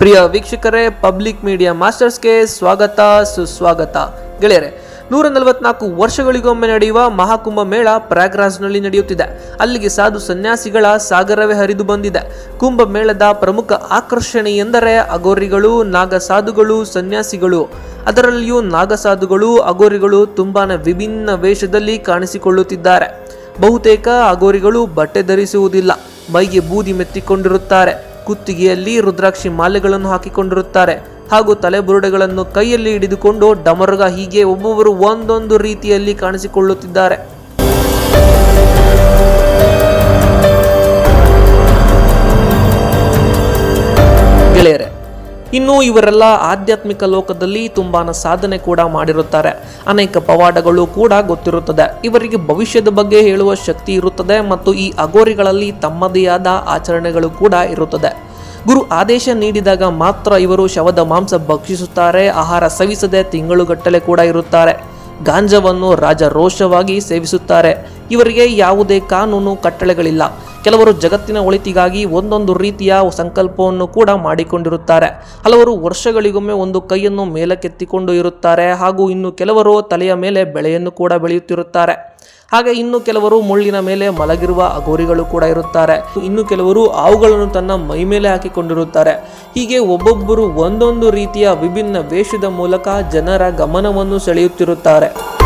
ಪ್ರಿಯ ವೀಕ್ಷಕರೇ, public media ಮಾಸ್ಟರ್ಸ್ಗೆ ಸ್ವಾಗತ, ಸುಸ್ವಾಗತ. ಗೆಳೆಯರೆ, ನೂರ ನಲವತ್ನಾಲ್ಕು ವರ್ಷಗಳಿಗೊಮ್ಮೆ ನಡೆಯುವ ಮಹಾಕುಂಭ ಮೇಳ ಪ್ರಯಾಗ್ರಾಜ್ನಲ್ಲಿ ನಡೆಯುತ್ತಿದೆ. ಅಲ್ಲಿಗೆ ಸಾಧು ಸನ್ಯಾಸಿಗಳ ಸಾಗರವೇ ಹರಿದು ಬಂದಿದೆ. ಕುಂಭ ಮೇಳದ ಪ್ರಮುಖ ಆಕರ್ಷಣೆ ಎಂದರೆ ಅಗೋರಿಗಳು ನಾಗಸಾಧುಗಳು, ಸನ್ಯಾಸಿಗಳು. ಅದರಲ್ಲಿಯೂ ನಾಗಸಾಧುಗಳು ಅಗೋರಿಗಳು ತುಂಬಾ ವಿಭಿನ್ನ ವೇಷದಲ್ಲಿ ಕಾಣಿಸಿಕೊಳ್ಳುತ್ತಿದ್ದಾರೆ. ಬಹುತೇಕ ಅಗೋರಿಗಳು ಬಟ್ಟೆ ಧರಿಸುವುದಿಲ್ಲ. ಮೈಗೆ ಬೂದಿ ಮೆತ್ತಿಕೊಂಡಿರುತ್ತಾರೆ. ಕುತ್ತಿಗೆಯಲ್ಲಿ ರುದ್ರಾಕ್ಷಿ ಮಾಲೆಗಳನ್ನು ಹಾಕಿಕೊಂಡಿರುತ್ತಾರೆ ಹಾಗೂ ತಲೆಬುರುಡೆಗಳನ್ನು ಕೈಯಲ್ಲಿ ಹಿಡಿದುಕೊಂಡು ಡಮರುಗ ಹೀಗೆ ಒಬ್ಬೊಬ್ಬರು ಒಂದೊಂದು ರೀತಿಯಲ್ಲಿ ಕಾಣಿಸಿಕೊಳ್ಳುತ್ತಿದ್ದಾರೆ. ಗೆಳೆಯರೆ ಇನ್ನು ಇವರೆಲ್ಲ ಆಧ್ಯಾತ್ಮಿಕ ಲೋಕದಲ್ಲಿ ತುಂಬಾ ಸಾಧನೆ ಕೂಡ ಮಾಡಿರುತ್ತಾರೆ. ಅನೇಕ ಪವಾಡಗಳು ಕೂಡ ಗೊತ್ತಿರುತ್ತದೆ. ಇವರಿಗೆ ಭವಿಷ್ಯದ ಬಗ್ಗೆ ಹೇಳುವ ಶಕ್ತಿ ಇರುತ್ತದೆ ಮತ್ತು ಈ ಅಗೋರಿಗಳಲ್ಲಿ ತಮ್ಮದೇ ಆದ ಆಚರಣೆಗಳು ಕೂಡ ಇರುತ್ತದೆ. ಗುರು ಆದೇಶ ನೀಡಿದಾಗ ಮಾತ್ರ ಇವರು ಶವದ ಮಾಂಸ ಭಕ್ಷಿಸುತ್ತಾರೆ, ಆಹಾರ ಸವಿಸದೆ ತಿಂಗಳುಗಟ್ಟಲೆ ಕೂಡ ಇರುತ್ತಾರೆ. ಗಾಂಜವನ್ನು ರಾಜರೋಷವಾಗಿ ಸೇವಿಸುತ್ತಾರೆ. ಇವರಿಗೆ ಯಾವುದೇ ಕಾನೂನು, ಕಟ್ಟಳೆಗಳಿಲ್ಲ. ಕೆಲವರು ಜಗತ್ತಿನ ಒಳಿತಿಗಾಗಿ ಒಂದೊಂದು ರೀತಿಯ ಸಂಕಲ್ಪವನ್ನು ಕೂಡ ಮಾಡಿಕೊಂಡಿರುತ್ತಾರೆ. ಹಲವರು ವರ್ಷಗಳಿಗೊಮ್ಮೆ ಒಂದು ಕೈಯನ್ನು ಮೇಲಕ್ಕೆತ್ತಿಕೊಂಡು ಇರುತ್ತಾರೆ. ಹಾಗೂ ಇನ್ನು ಕೆಲವರು ತಲೆಯ ಮೇಲೆ ಬೆಳೆಯನ್ನು ಕೂಡ ಬೆಳೆಯುತ್ತಿರುತ್ತಾರೆ. ಹಾಗೆ ಇನ್ನು ಕೆಲವರು ಮುಳ್ಳಿನ ಮೇಲೆ ಮಲಗಿರುವ ಅಗೋರಿಗಳು ಕೂಡ ಇರುತ್ತಾರೆ. ಇನ್ನು ಕೆಲವರು ಅವುಗಳನ್ನು ತನ್ನ ಮೈ ಮೇಲೆ ಹಾಕಿಕೊಂಡಿರುತ್ತಾರೆ. ಹೀಗೆ ಒಬ್ಬೊಬ್ಬರು ಒಂದೊಂದು ರೀತಿಯ ವಿಭಿನ್ನ ವೇಷದ ಮೂಲಕ ಜನರ ಗಮನವನ್ನು ಸೆಳೆಯುತ್ತಿರುತ್ತಾರೆ.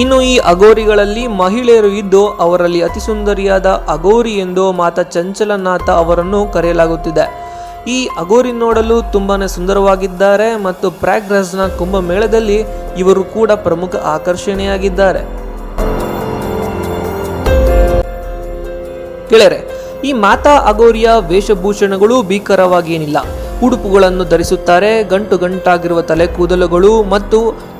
ಇನ್ನು ಈ ಅಗೋರಿಗಳಲ್ಲಿ ಮಹಿಳೆಯರು ಇದ್ದು ಅವರಲ್ಲಿ ಅತಿ ಸುಂದರಿಯಾದ ಅಗೋರಿ ಎಂದು ಮಾತಾ ಚಂಚಲನಾಥ ಅವರನ್ನು ಕರೆಯಲಾಗುತ್ತಿದೆ. ಈ ಅಗೋರಿ ನೋಡಲು ತುಂಬಾ ಸುಂದರವಾಗಿದ್ದಾರೆ ಮತ್ತು ಪ್ರಾಗ್ರಸ್ನ ಕುಂಭಮೇಳದಲ್ಲಿ ಇವರು ಕೂಡ ಪ್ರಮುಖ ಆಕರ್ಷಣೆಯಾಗಿದ್ದಾರೆ. ಗೆಳೆಯರೆ, ಈ ಮಾತಾ ಅಗೋರಿಯ ವೇಷಭೂಷಣಗಳು ಭೀಕರವಾಗೇನಿಲ್ಲ. ಉಡುಪುಗಳನ್ನು ಧರಿಸುತ್ತಾರೆ. ಗಂಟು ಗಂಟಾಗಿರುವ ತಲೆ ಕೂದಲುಗಳು ಮತ್ತು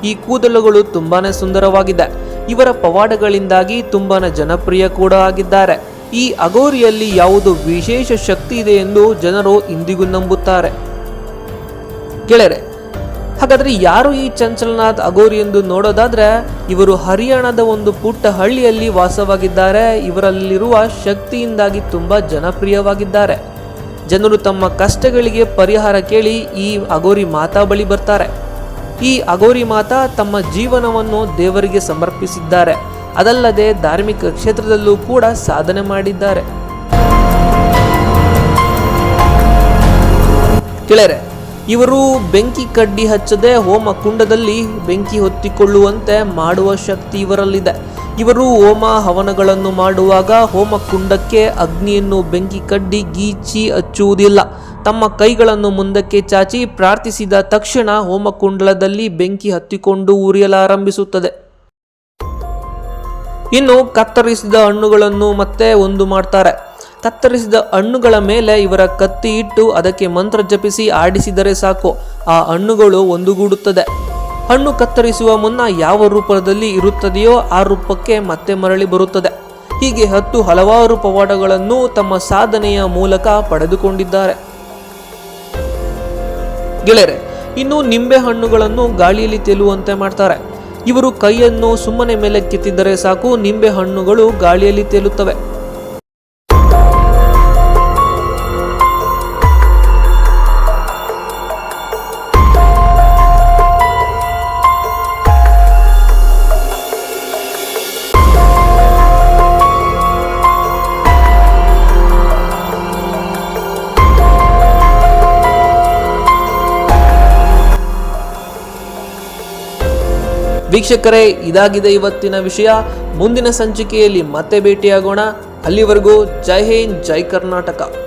ಈ ಕೂದಲುಗಳು ತುಂಬಾನೇ ಸುಂದರವಾಗಿದೆ. ಇವರ ಪವಾಡಗಳಿಂದಾಗಿ ತುಂಬಾನೇ ಜನಪ್ರಿಯ ಕೂಡ ಆಗಿದ್ದಾರೆ. ಈ ಅಗೋರಿಯಲ್ಲಿ ಯಾವುದು ವಿಶೇಷ ಶಕ್ತಿ ಇದೆ ಎಂದು ಜನರು ಇಂದಿಗೂ ನಂಬುತ್ತಾರೆ. ಗೆಳೆಯರೆ, ಹಾಗಾದ್ರೆ ಯಾರು ಈ ಚಂಚಲನಾಥ್ ಅಗೋರಿ ಎಂದು ನೋಡೋದಾದ್ರೆ ಇವರು ಹರಿಯಾಣದ ಒಂದು ಪುಟ್ಟ ಹಳ್ಳಿಯಲ್ಲಿ ವಾಸವಾಗಿದ್ದಾರೆ. ಇವರಲ್ಲಿರುವ ಶಕ್ತಿಯಿಂದಾಗಿ ತುಂಬಾ ಜನಪ್ರಿಯವಾಗಿದ್ದಾರೆ. ಜನರು ತಮ್ಮ ಕಷ್ಟಗಳಿಗೆ ಪರಿಹಾರ ಕೇಳಿ ಈ ಅಗೋರಿ ಮಾತಾ ಬಳಿ ಬರ್ತಾರೆ. ಈ ಅಗೋರಿ ಮಾತಾ ತಮ್ಮ ಜೀವನವನ್ನು ದೇವರಿಗೆ ಸಮರ್ಪಿಸಿದ್ದಾರೆ. ಅದಲ್ಲದೆ ಧಾರ್ಮಿಕ ಕ್ಷೇತ್ರದಲ್ಲೂ ಕೂಡ ಸಾಧನೆ ಮಾಡಿದ್ದಾರೆ. ಗೆಳೆಯರೆ, ಇವರು ಬೆಂಕಿ ಕಡ್ಡಿ ಹಚ್ಚದೆ ಹೋಮ ಕುಂಡದಲ್ಲಿ ಬೆಂಕಿ ಹೊತ್ತಿಕೊಳ್ಳುವಂತೆ ಮಾಡುವ ಶಕ್ತಿ ಇವರಲ್ಲಿದೆ. ಇವರು ಹೋಮ ಹವನಗಳನ್ನು ಮಾಡುವಾಗ ಹೋಮ ಕುಂಡಕ್ಕೆ ಅಗ್ನಿಯನ್ನು ಬೆಂಕಿ ಕಡ್ಡಿ ಗೀಚಿ ಹಚ್ಚುವುದಿಲ್ಲ. ತಮ್ಮ ಕೈಗಳನ್ನು ಮುಂದಕ್ಕೆ ಚಾಚಿ ಪ್ರಾರ್ಥಿಸಿದ ತಕ್ಷಣ ಹೋಮಕುಂಡಲದಲ್ಲಿ ಬೆಂಕಿ ಹತ್ತಿಕೊಂಡು ಉರಿಯಲಾರಂಭಿಸುತ್ತದೆ. ಇನ್ನು ಕತ್ತರಿಸಿದ ಹಣ್ಣುಗಳನ್ನು ಮತ್ತೆ ಒಂದು ಮಾಡ್ತಾರೆ. ಕತ್ತರಿಸಿದ ಹಣ್ಣುಗಳ ಮೇಲೆ ಇವರ ಕತ್ತಿ ಇಟ್ಟು ಅದಕ್ಕೆ ಮಂತ್ರ ಜಪಿಸಿ ಆಡಿಸಿದರೆ ಸಾಕು. ಆ ಹಣ್ಣುಗಳು ಒಂದುಗೂಡುತ್ತದೆ. ಹಣ್ಣು ಕತ್ತರಿಸುವ ಮುನ್ನ ಯಾವ ರೂಪದಲ್ಲಿ ಇರುತ್ತದೆಯೋ ಆ ರೂಪಕ್ಕೆ ಮತ್ತೆ ಮರಳಿ ಬರುತ್ತದೆ. ಹೀಗೆ ಹತ್ತು ಹಲವಾರು ಪವಾಡಗಳನ್ನು ತಮ್ಮ ಸಾಧನೆಯ ಮೂಲಕ ಪಡೆದುಕೊಂಡಿದ್ದಾರೆ. ಗೆಳೆಯರೆ, ಇನ್ನು ನಿಂಬೆ ಹಣ್ಣುಗಳನ್ನು ಗಾಳಿಯಲ್ಲಿ ತೇಲುವಂತೆ ಮಾಡ್ತಾರೆ. ಇವರು ಕೈಯನ್ನು ಸುಮ್ಮನೆ ಮೇಲೆ ಕೆತ್ತಿದ್ದರೆ ಸಾಕು, ನಿಂಬೆ ಹಣ್ಣುಗಳು ಗಾಳಿಯಲ್ಲಿ ತೇಲುತ್ತವೆ. ವೀಕ್ಷಕರೇ ಇದಾಗಿದೆ ಇವತ್ತಿನ ವಿಷಯ. ಮುಂದಿನ ಸಂಚಿಕೆಯಲ್ಲಿ ಮತ್ತೆ ಭೇಟಿಯಾಗೋಣ. ಅಲ್ಲಿವರೆಗೂ ಜೈ ಹಿಂದ್ ಜೈ ಕರ್ನಾಟಕ.